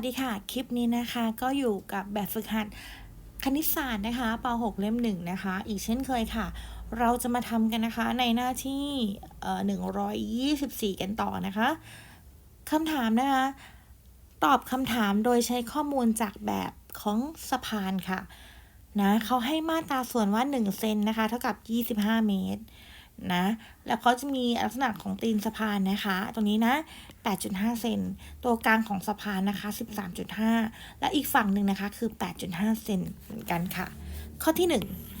วัสดีค่ะ คลิปนี้นะคะก็อยู่กับแบบฝึกหัดคณิตศาสตร์นะคะป .6 เล่มหนึ่งนะคะ อีกเช่นเคยค่ะ เราจะมาทำกันนะคะในหน้าที่เอ่อ124กันต่อนะคะคำถามนะคะ ตอบคำถามโดยใช้ข้อมูลจากแบบของสะพานค่ะนะเขาให้มาตราส่วนว่า 1 เซนนะคะ เท่ากับ 25 เมตร นะแล้วเขาจะมีลักษณะของตีนสะพานนะคะตรงนี้นะ 8.5 เซน ตัวกลางของสะพานนะคะ 13.5 และอีกฝั่งหนึ่งนะคะคือ 8.5 เซนเหมือนกันค่ะ ข้อที่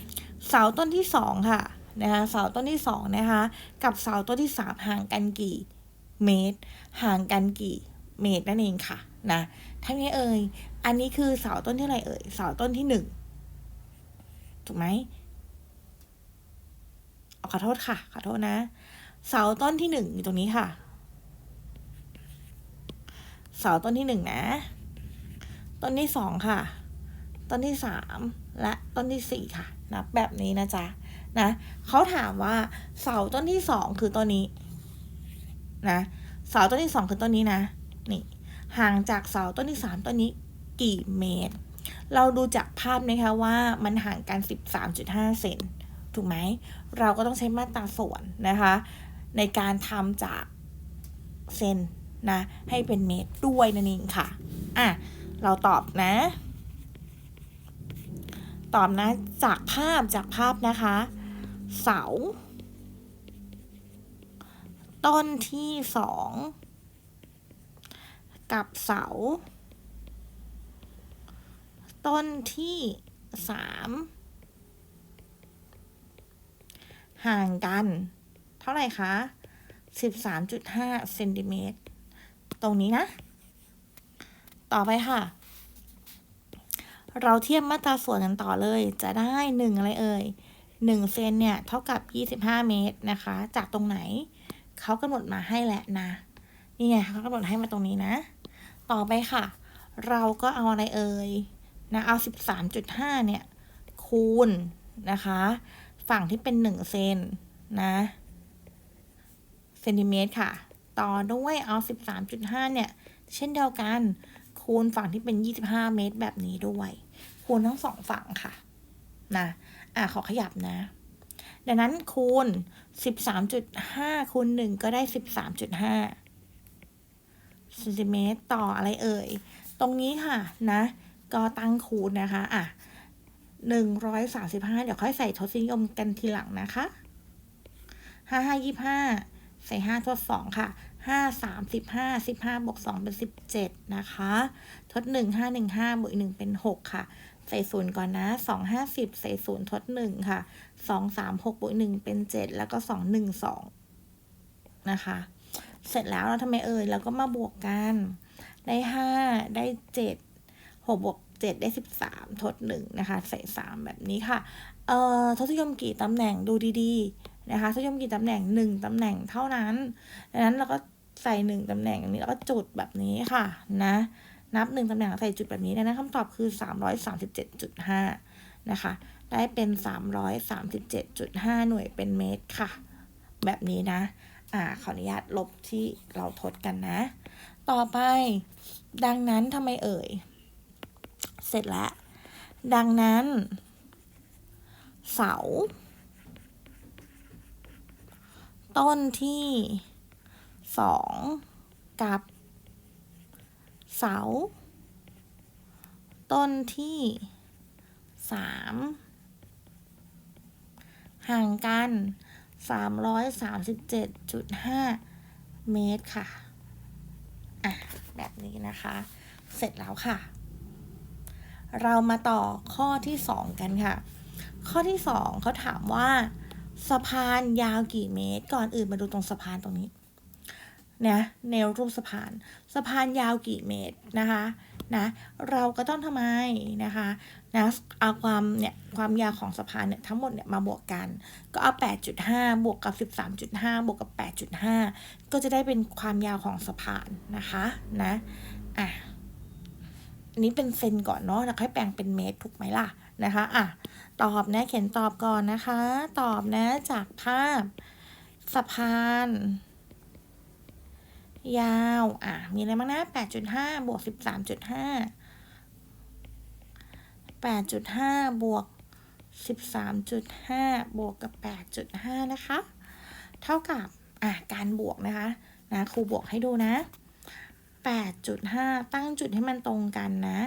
1 เสาต้นที่ 2 ค่ะนะคะเสาต้นที่2นะคะกับเสาต้นที่ 3 ห่างกันกี่เมตร ห่างกันกี่เมตรนั่นเองค่ะนะทั้งนี้เอ่ยอันนี้คือเสาต้นที่อะไรเอ่ยเสาต้นที่ 1 ถูกไหม ขอโทษค่ะ ขอโทษนะ เสาต้นที่หนึ่งอยู่ตรงนี้ค่ะ เสาต้นที่หนึ่งนะ ต้นที่สองค่ะ ต้นที่สามและต้นที่สี่ค่ะ นับแบบนี้นะจ๊ะ นะเขาถามว่าเสาต้นที่สองคือต้นนี้ นะเสาต้นที่สองคือต้นนี้นะ นี่ ห่างจากเสาต้นที่สามต้นนี้กี่เมตร เราดูจากภาพนะคะว่ามันห่างกัน 13.5 เซน ถูกไหม เราก็ต้องใช้มาตราส่วนนะคะ ในการทำจากเซนนะ ให้เป็นเมตรด้วยนั่นเองค่ะ อะ เราตอบนะ ตอบนะจากภาพจากภาพนะคะ เสา ต้นที่สองกับเสา ต้นที่สาม ห่างกัน เท่าไหร่คะ13.5เซนติเมตร ตรงนี้นะ ต่อไปค่ะ เราเทียบมาตราส่วนกันต่อเลย จะได้หนึ่งอะไรเอ่ยหนึ่งเซนเนี่ย เท่ากับ 25 เมตรนะคะ จากตรงไหน เขากำหนดมาให้แหละนะ นี่ไงเขากำหนดให้มาตรงนี้นะ ต่อไปค่ะ เราก็เอาอะไรเอ่ยนะ เอา 13.5 เนี่ย คูณนะคะ ฝั่งที่เป็น 1 เซนนะเซนติเมตรค่ะ ต่อด้วยเอา 13.5 เนี่ย เช่นเดียวกัน คูณฝั่งที่เป็น 25 เมตรแบบนี้ด้วย คูณทั้งสองฝั่งค่ะ นะ อะ ขอขยับนะ ดังนั้นคูณ 13.5 คูณ 1 ก็ได้ 13.5เซนติเมตรต่ออะไรเอ่ย ตรงนี้ค่ะ นะ ก็ตั้งคูณนะคะ อะ หนึ่งร้อยสาสิบห้าเดี๋ยวค่อยใส่ทศนิยมกันทีหลังนะคะห้าห้ายี่ห้าใส่ห้าทดสองค่ะห้าสามสิบห้าสิบห้าบวกสองเป็นสิบเจ็ดนะคะ ทดหนึ่งห้าหนึ่งห้าบวกหนึ่งเป็นหกค่ะ ใส่ศูนย์ก่อนนะสองห้าสิบใส่ศูนย์ทดหนึ่งค่ะสองสามหกบวกหนึ่งเป็นเจ็ดแล้วก็สองหนึ่งสองนะคะ เสร็จแล้วเราทำไมเอ่ยเราก็มาบวกกัน ได้ห้าได้เจ็ดหกบวก เจ็ดได้สิบสามทดหนึ่งนะคะ ใส่สามแบบนี้ค่ะ เอ่อทศนิยมกี่ตำแหน่งดูดีๆนะคะทศนิยมกี่ตำแหน่งหนึ่งตำแหน่งเท่านั้น ดังนั้นเราก็ใส่หนึ่งตำแหน่งนี้แล้วก็จุดแบบนี้ค่ะนะนับหนึ่งตำแหน่งใส่จุดแบบนี้ดังนั้นคำตอบคือสามร้อยสามสิบเจ็ดจุดห้านะคะ ได้เป็นสามร้อยสามสิบเจ็ดจุดห้าหน่วยเป็นเมตรค่ะ แบบนี้นะ อ่าขออนุญาตลบที่เราทดกันนะ ต่อไป ดังนั้นทำไมเอ่ย เสร็จแล้ว ดังนั้น เสา ต้นที่สองกับเสา ต้นที่สามห่างกัน 337.5 เมตรค่ะ อะ แบบนี้นะคะ เสร็จแล้วค่ะ เรามาต่อข้อที่ 2 กันค่ะ ข้อที่ 2เขาถามว่าสะพานยาวกี่เมตร ก่อนอื่นมาดูตรงสะพานตรงนี้นะแนวรูปสะพาน สะพานยาวกี่เมตรนะคะนะเราก็ต้องทำไมนะคะนะเอาความเนี่ยความยาวของสะพานเนี่ยทั้งหมดเนี่ยมาบวกกัน ก็เอา 8.5 บวกกับ 13.5 บวกกับ 8.5 ก็จะได้เป็นความยาวของสะพานนะคะนะอะ นนี้เป็นเซนก่อนเนาะแล้วค่อยแปลงเป็นเมตรถูกไหมล่ะนะคะอะตอบนะเขียนตอบก่อนนะคะ ตอบนะจากภาพสะพาน ยาวอะมีอะไรบ้างนะแปดจุดห้าบวกสิบสามจุดห้าแปดจุดห้าบวกสิบสามจุดห้าบวกกับแปดจุดห้านะคะ เท่ากับอะการบวกนะคะนะครูบวกให้ดูนะ แปดจุดห้าตั้งจุดให้มันตรงกันนะ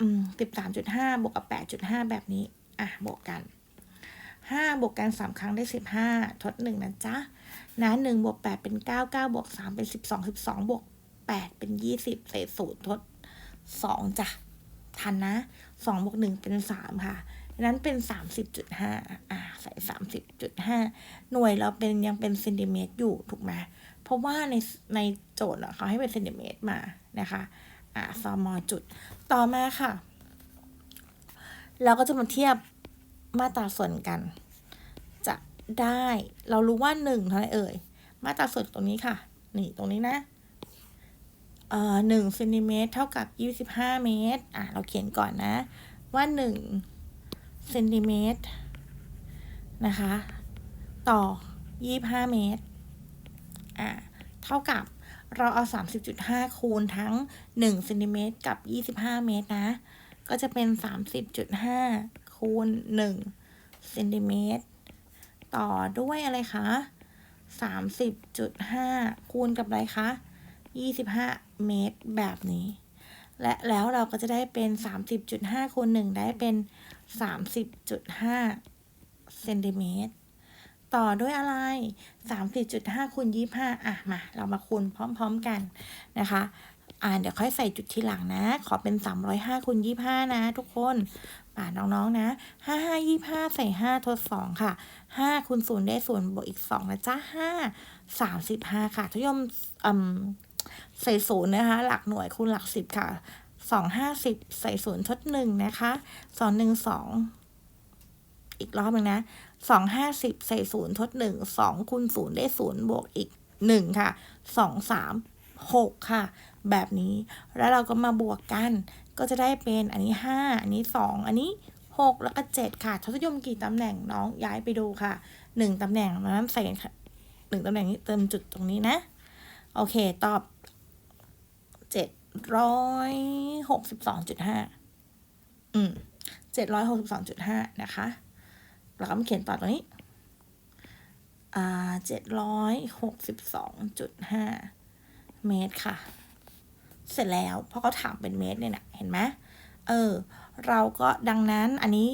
อืมสิบสามจุดห้าบวกกับแปดจุดห้าแบบนี้ อะ บวกกันห้าบวกกันสามครั้งได้สิบห้าทดหนึ่งนะจ๊ะ นะหนึ่งบวกแปดเป็นเก้าเก้าบวกสามเป็นสิบสองสิบสองบวกแปดเป็นยี่สิบเศษศูนย์ทดสองจ้ะ ทันนะสองบวกหนึ่งเป็นสามค่ะนั้นเป็นสามสิบจุดห้าอ่า ใส่สามสิบจุดห้าหน่วยเราเป็นยังเป็นเซนติเมตรอยู่ ถูกไหม เพราะว่าในในโจทย์เขาให้เป็นเซนติเมตรมานะคะอ่าซอมอจุดต่อมาค่ะ เราก็จะมาเทียบมาตราส่วนกัน จะได้เรารู้ว่าหนึ่งเท่าไหร่เอ่ย มาตราส่วนตรงนี้ค่ะนี่ตรงนี้นะเอ่อหนึ่งเซนติเมตรเท่ากับยี่สิบห้าเมตรอะเราเขียนก่อนนะ ว่าหนึ่งเซนติเมตรนะคะ ต่อยี่ห้าเมตร อะเท่ากับเราเอา 30.5 คูณทั้ง1เซนติเมตรกับ 25 เมตรนะ ก็จะเป็น 30.5 คูณ1เซนติเมตรต่อด้วยอะไรคะ 30.5 คูณกับอะไรคะ 25 เมตรแบบนี้ และแล้วเราก็จะได้เป็น 30.5 คูณ1ได้เป็น 30.5 เซนติเมตร ต่อด้วยอะไร 30.5คูณ25 อะ มา เรามาคูณพร้อมๆกันนะคะอ่าเดี๋ยวค่อยใส่จุดทีหลังนะ ขอเป็น 305คูณ25 นะ ทุกคนป่าน้องๆ นะ 55 25 ใส่ 5 ทด 2 ค่ะ 5คูณ0ได้0บวกอีก 2 นะจ๊ะ 5 35 ค่ะทุกยมอมใส่ศูนย์นะคะ หลักหน่วยคูณหลักสิบค่ะสองห้าสิบใส่ศูนย์ทดหนึ่งนะคะสองหนึ่งส อีกรอบหนึ่งนะสองห้าสิบใส่ศูนย์ทดหนึ่งสองคูณศูนย์ได้ศูนย์บวกอีกหนึ่งค่ะสองสามหกค่ะ แบบนี้แล้วเราก็มาบวกกัน ก็จะได้เป็นอันนี้ห้าอันนี้สองอันนี้หกแล้วก็เจ็ดค่ะทศนิยมกี่ตำแหน่งน้องย้ายไปดูค่ะหนึ่งตำแหน่งนั้นใส่ค่ะหนึ่งตำแหน่งนี้เติมจุดตรงนี้นะ โอเค ตอบเจ็ดร้อยหกสิบสองจุดห้าอืมเจ็ดร้อยหกสิบสองจุดห้านะคะ เราก็มาเขียนต่อตรงนี้อ่าเจ็ดร้อยหกสิบสองจุดห้าเมตรค่ะ เสร็จแล้วเพราะเขาถามเป็นเมตรเนี่ยนะเห็นไหมเออ เราก็ดังนั้นอันนี้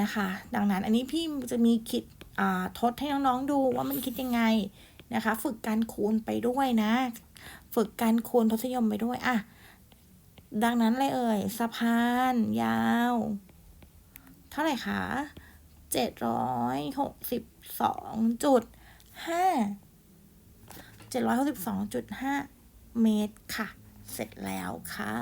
นะคะ ดังนั้นอันนี้พี่จะมีคิดอ่าทดให้น้องๆดูว่ามันคิดยังไงนะคะ ฝึกการคูณไปด้วยนะ ฝึกการคูณทศนิยมไปด้วยอะดังนั้นเลยเอ่ยสะพานยาว เท่าไหร่คะ เจ็ดร้อยหกสิบสองจุดห้าเจ็ดร้อยหกสิบสองจุดห้าเมตรค่ะ เสร็จแล้วค่ะ